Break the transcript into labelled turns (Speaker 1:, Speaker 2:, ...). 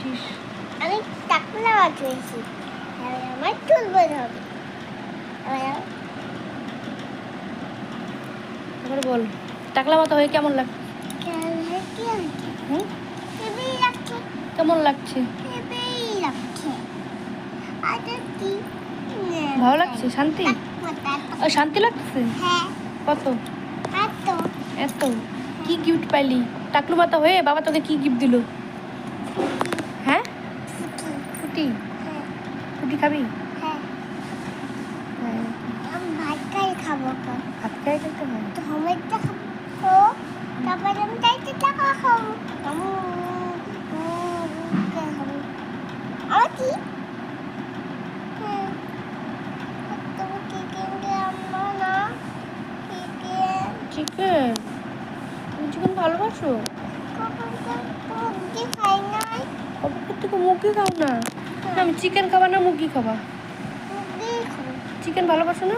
Speaker 1: তুলছিস
Speaker 2: আমি টাকলা এবার আমার তুলবে হবে। এবার
Speaker 1: বল টাকলা মাথা হয়ে কেমন
Speaker 2: লাগছে।
Speaker 1: কেমন লাগছে? ভালো লাগছে? শান্তি? ও শান্তি লাগছে?
Speaker 2: হ্যাঁ।
Speaker 1: কত? এত। কি গিফট পাইলি? টাকলু মাথা হয়ে বাবা তোকে কি গিফট দিল?
Speaker 2: ফুটি
Speaker 1: ফুটি
Speaker 2: হ্যাঁ
Speaker 1: খাবি?
Speaker 2: হ্যাঁ।
Speaker 1: হ্যাঁ।
Speaker 2: আমি ভাত খাই খাব তো।
Speaker 1: ভাত খাই খেতে
Speaker 2: তো সময়টা খাব। তারপরে আমি চাইতে টাকা খাব। আমি আমার কি? হ্যাঁ। চিকেন
Speaker 1: চিকেন তুমি চিকেন ভালোবাসো?
Speaker 2: কখন
Speaker 1: থেকে মুরগি খাও না? আমি চিকেন খাবা না মুরগি খাবা চিকেন ভালোবাসো না?